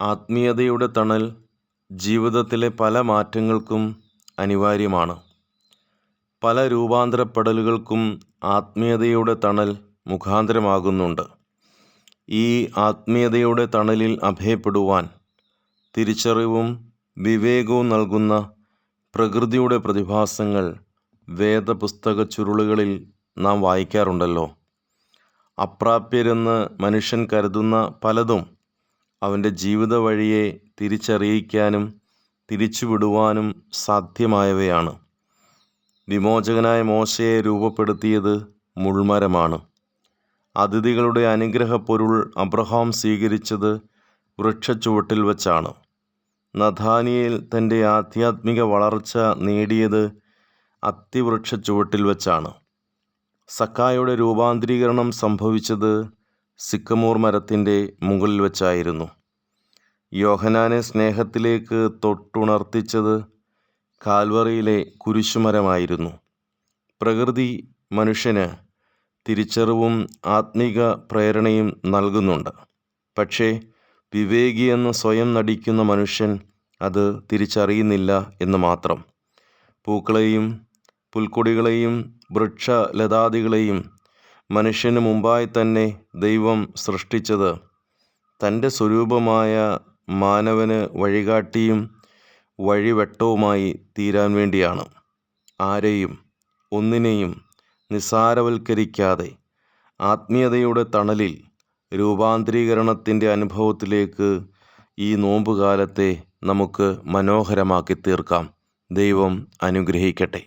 ആത്മീയതയുടെ തണൽ ജീവിതത്തിലെ പല മാറ്റങ്ങൾക്കും അനിവാര്യമാണ്. പല രൂപാന്തരപ്പെടലുകൾക്കും ആത്മീയതയുടെ തണൽ മുഖാന്തരമാകുന്നുണ്ട്. ഈ ആത്മീയതയുടെ തണലിൽ അഭയപ്പെടുവാൻ തിരിച്ചറിവും വിവേകവും നൽകുന്ന പ്രകൃതിയുടെ പ്രതിഭാസങ്ങൾ വേദപുസ്തക ചുരുളുകളിൽ നാം വായിക്കാറുണ്ടല്ലോ. അപ്രാപ്യരെന്ന് മനുഷ്യൻ കരുതുന്ന പലതും അവന്റെ ജീവിത വഴിയെ തിരിച്ചറിയിക്കാനും തിരിച്ചുവിടുവാനും സാധ്യമായവയാണ്. വിമോചകനായ മോശയെ രൂപപ്പെടുത്തിയത് മുൾമരമാണ്. അതിഥികളുടെ അനുഗ്രഹപ്പൊരുൾ അബ്രഹാം സ്വീകരിച്ചത് വൃക്ഷച്ചുവട്ടിൽ വച്ചാണ്. നഥാനിയേൽ തന്റെ ആധ്യാത്മിക വളർച്ച നേടിയത് അത്തിവൃക്ഷച്ചുവട്ടിൽ വച്ചാണ്. സക്കായുടെ രൂപാന്തരീകരണം സംഭവിച്ചത് സിക്കമൂർ മരത്തിന്റെ മുകളിൽ വച്ചായിരുന്നു. യോഹനാനെ സ്നേഹത്തിലേക്ക് തൊട്ടുണർത്തിച്ചത് കാൽവറിയിലെ കുരിശുമരമായിരുന്നു. പ്രകൃതി മനുഷ്യന് തിരിച്ചറിവും ആത്മീക പ്രേരണയും നൽകുന്നുണ്ട്. പക്ഷേ വിവേകിയെന്ന് സ്വയം നടിക്കുന്ന മനുഷ്യൻ അത് തിരിച്ചറിയുന്നില്ല എന്ന് മാത്രം. പൂക്കളെയും പുൽക്കൊടികളെയും വൃക്ഷലതാദികളെയും മനുഷ്യന് മുമ്പായി തന്നെ ദൈവം സൃഷ്ടിച്ചത്. തന്റെ സ്വരൂപമായ മാനവന് വഴികാട്ടിയും വഴിവെട്ടവുമായി തീരാൻ വേണ്ടിയാണ്. ആരെയും ഒന്നിനെയും നിസ്സാരവൽക്കരിക്കാതെ ആത്മീയതയുടെ തണലിൽ രൂപാന്തരീകരണത്തിന്റെ അനുഭവത്തിലേക്ക് ഈ നോമ്പുകാലത്തെ നമുക്ക് മനോഹരമാക്കി തീർക്കാം ദൈവം അനുഗ്രഹിക്കട്ടെ.